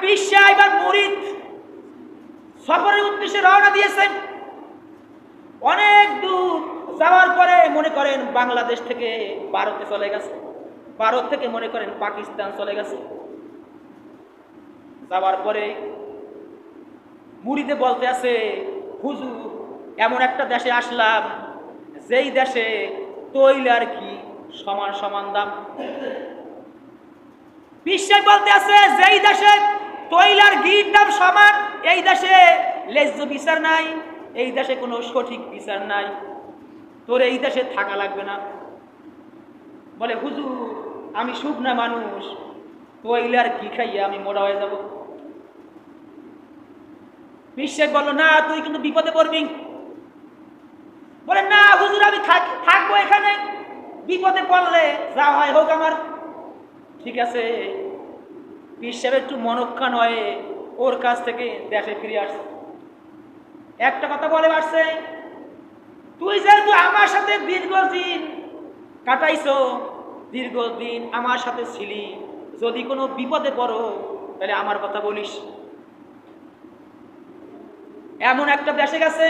পিসা এবার মুরিদ সফরের উদ্দেশ্যে রওনা দিয়েছেন। অনেক দূর যাওয়ার পরে মনে করেন বাংলাদেশ থেকে ভারতে চলে গেছে। ভারত থেকে মনে করেন পাকিস্তান চলে গেছে। যাওয়ার পরে মুড়িতে বলতে আছে, হুজুর, এমন একটা দেশে আসলাম, যেই দেশে তৈল আর কি সমান সমান দাম। বিশ্বে বলতে আছে, যেই দেশে তৈল আর ঘির দাম সমান। এই দেশে লেজ্জ বিচার নাই, এই দেশে কোনো সঠিক বিচার নাই। তোর এই দেশে থাকা লাগবে না। বলে, হুজুর, আমি শুকনা মানুষ, তৈলার কি খাইয়া আমি মোড়া হয়ে যাব। বিশ্বে বলল, না, তুই কিন্তু বিপদে পড়বি। বলে, না, হুজুর, আমি থাক- থাকব এখানে। বিপদে পড়লে যা হয় হোক আমার। ঠিক আছে বিশ্বের একটু মনক্ষণ হয়ে ওর কাছ থেকে দেশে ফিরে আসছে। একটা কথা বলে আসছে তুই যেহেতু আমার সাথে দীর্ঘদিন কাটাইছো, দীর্ঘদিন আমার সাথে ছিলি, যদি কোনো বিপদে পড়ো, তাহলে আমার কথা বলিস। এমন একটা দেশে গেছে,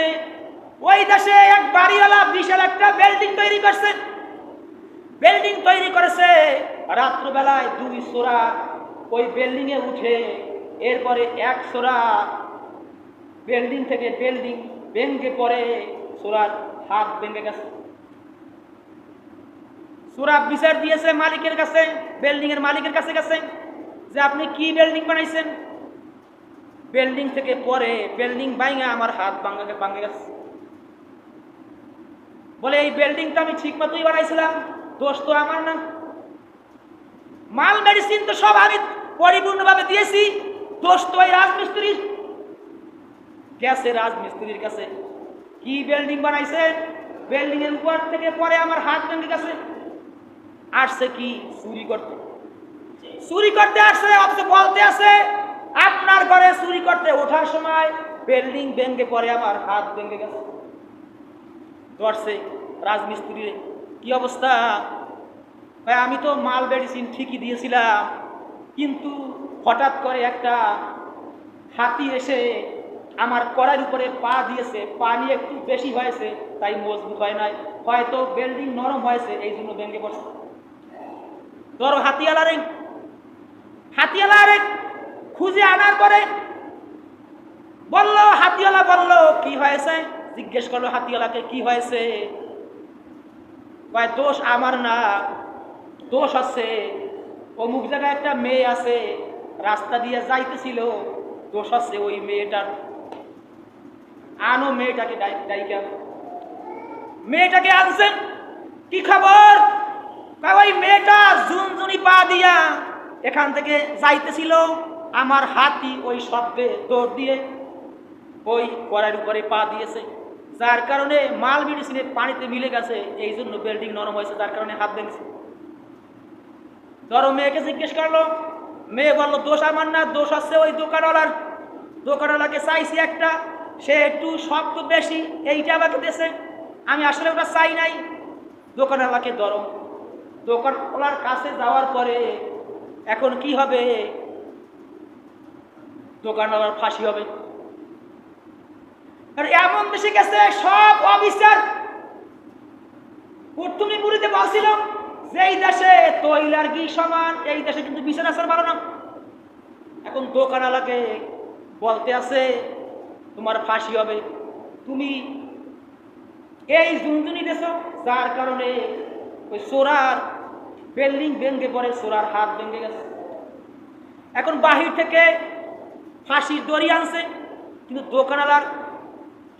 ওই দেশে এক বাড়িওয়ালা বিশাল একটা বিল্ডিং তৈরি করছে। বিল্ডিং তৈরি করেছে, রাত্রবেলায় দুই সোরা ওই বিল্ডিংয়ে উঠে এরপরে এক সোরা বিল্ডিং থেকে বিল্ডিং ভেঙ্গে পড়ে সোরার হাত ভেঙে গেছে। সোরা বিচার দিয়েছে মালিকের কাছে বিল্ডিং এর মালিকের কাছে গেছে যে আপনি কি বিল্ডিং বানাইছেন? বিল্ডিং থেকে পরে বিল্ডিং ভাঙে আমার হাত ভাঙা ভাঙে গেছে। বলে, এই বিল্ডিংটা আমি ঠিক মতোই বানাইছিলাম, দোষ তো আমার না। মাল মেডিসিন তো সব আমি পরিপূর্ণভাবে দিয়েছি। দোষ তো এই রাজমিস্ত্রির। গেছে রাজমিস্ত্রির কাছে। কি বিল্ডিং বানাইছে? বিল্ডিং এর উপর থেকে পরে আমার হাত ভেঙে গেছে। আসছে কি? চুরি করতে। চুরি করতে আসছে, অথচ বলতে আছে, আপনার ঘরে চুরি করতে ওঠার সময় বিল্ডিং ভেঙে পরে আমার হাত ভেঙে গেছে। ধরছে রাজমিস্ত্রি কি অবস্থা? ভাই, আমি তো মাল মেডিসিন ঠিকই দিয়েছিলাম। কিন্তু হঠাৎ করে একটা হাতি এসে আমার কড়ার উপরে পা দিয়েছে পানি একটু বেশি হয়েছে, তাই মজবুত হয় নাই। হয়তো বিল্ডিং নরম হয়েছে, এই জন্য ভেঙে পড়ছে। ধরো, হাতিয়ালা রে। হাতিয়ালা রে খুঁজে আনার পরে বলল, হাতিয়ালা বলল, কি হয়েছে? জিজ্ঞেস করল, হাতিয়ালাকে কি হয়েছে? দোষ আমার না, দোষ আছে। অমুক জায়গায় একটা মেয়ে আছে, রাস্তা দিয়ে যাইতেছিল, দোষ আছে ওই মেয়েটার। আনো মেয়েটাকে ডাই- ডাইকা। মেয়েটাকে আনছেন, কি খবর? ওই মেয়েটা জুনজুনি পা দিয়া এখান থেকে যাইতেছিল, আমার হাতি ওই শব্দে দৌড় দিয়ে ওই কড়াইয়ের উপরে পা দিয়েছে। যার কারণে মাল মেডিসিনে পানিতে মিলে গেছে এই জন্য বিল্ডিং নরম হয়েছে, যার কারণে হাত ভেঙেছে। ধরো মেয়েকে জিজ্ঞেস করল, মেয়ে বলল, দোষ আমার না, দোষ আছে ওই দোকানওয়ালার। দোকানওয়ালাকে চাইছি একটা, সে একটু শক্ত বেশি, এইটা আমাকে দেশে আমি আসলে ওটা চাই নাই। দোকানওয়ালাকে ধরো। দোকানওয়ালার কাছে যাওয়ার পরে এখন কি হবে? দোকানওয়ালার ফাঁসি হবে। আর, এমন দেশে গেছে, সব অবিচার। তুমি বুড়িতে বলছিল যে এই দেশে তৈল আর ঘি সমান, এই দেশে কিন্তু বিচার আসার ভালো না। এখন দোকানওয়ালাকে বলতে আছে, তোমার ফাঁসি হবে। তুমি এই জুনজুনি দেশ, যার কারণে ওই সোরার বিল্ডিং ভেঙে পড়ে, সোরার হাত ভেঙে গেছে। এখন বাহির থেকে ফাঁসির দড়ি আনছে, কিন্তু দোকানওয়ালার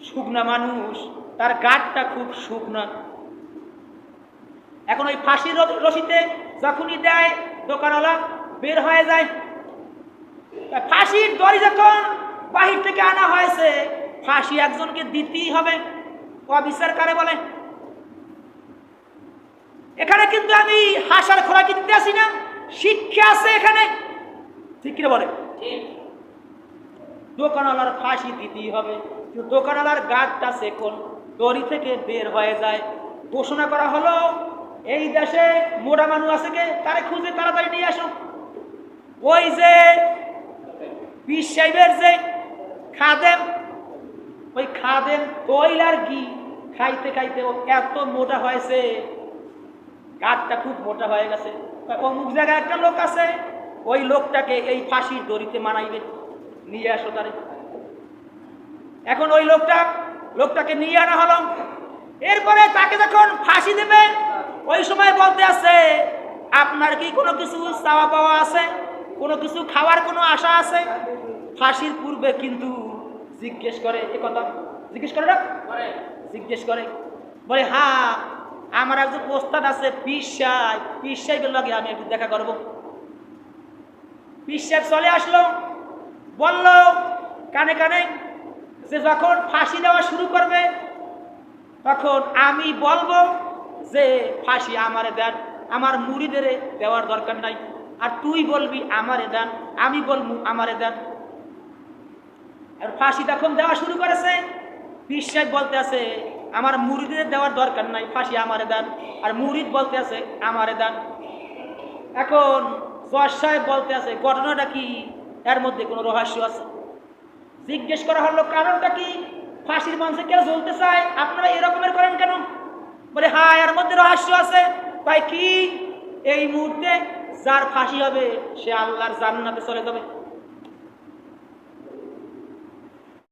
শুকনা মানুষ, তার গাঠটা খুব শুকনা। এখন ওই ফাঁসির রশিতে যখনই দেয় দোকানওয়ালা বের হয়ে যায়। ফাঁসির দড়ি যখন বাহির থেকে আনা হয়েছে ফাঁসি একজনকে দিতেই হবে। অবিচার কারে বলে? এখানে কিন্তু আমি হাসার খোরাকি দিতে আসি না শিক্ষা আছে এখানে। ঠিক কিনা বলে? দোকানওয়ালার ফাঁসি দিতেই হবে। কিন্তু দোকানওয়ালার গাছটা সেকন দড়ি থেকে বের হয়ে যায়। ঘোষণা করা হলো এই দেশে মোড়া মানুষ আছে কে? তারে খুঁজে তাড়াতাড়ি নিয়ে আসো ওই যে পীর সাহেবের যে খাদেম, ওই খাদেম তৈল আর ঘি খাইতে খাইতে ও এত মোটা হয়েছে কাঠটা খুব মোটা হয়ে গেছে। অমুক জায়গায় একটা লোক আছে, ওই লোকটাকে এই ফাঁসির দড়িতে মানাইবে, নিয়ে আসো তারে। এখন ওই লোকটা, লোকটাকে নিয়ে আনা হলো। এরপরে তাকে যখন ফাঁসি দেবে ওই সময় বলতে আছে আপনার কি কোনো কিছু চাওয়া পাওয়া আছে? কোনো কিছু খাওয়ার কোনো আশা আছে? ফাঁসির পূর্বে কিন্তু জিজ্ঞেস করে এ কথা জিজ্ঞেস করে না? জিজ্ঞেস করে। বলে হ্যাঁ আমার একজন প্রস্তাব আছে পিস সাহেব। সাহেবের লগে আমি একটু দেখা করব। পিস সাহেব চলে আসলো। বলল কানে কানে যে যখন ফাঁসি দেওয়া শুরু করবে তখন আমি বলব যে ফাঁসি আমারে দেন, আমার মুড়িদের দেওয়ার দরকার নাই। আর তুই বলবি আমারে দেন, আমি বলব আমারে দেন। আর ফাঁসি তখন দেওয়া শুরু করেছে। বিশ্বাস বলতে আছে, আমার মুরিদের দেওয়ার দরকার নাই, ফাঁসি আমারে দেন। আর মুরিদ বলতে আছে, আমারে দেন। এখন জজ সাহেব বলতে আছে, ঘটনাটা কি? এর মধ্যে কোনো রহস্য আছে? জিজ্ঞেস করা হলো, কারণটা কি? ফাঁসির মঞ্চে কেউ জ্বলতে চায়? আপনারা এরকমের করেন কেন? বলে হ্যাঁ এর মধ্যে রহস্য আছে। ভাই কি? এই মুহূর্তে যার ফাঁসি হবে, সে আল্লাহর জান্নাতে চলে যাবে।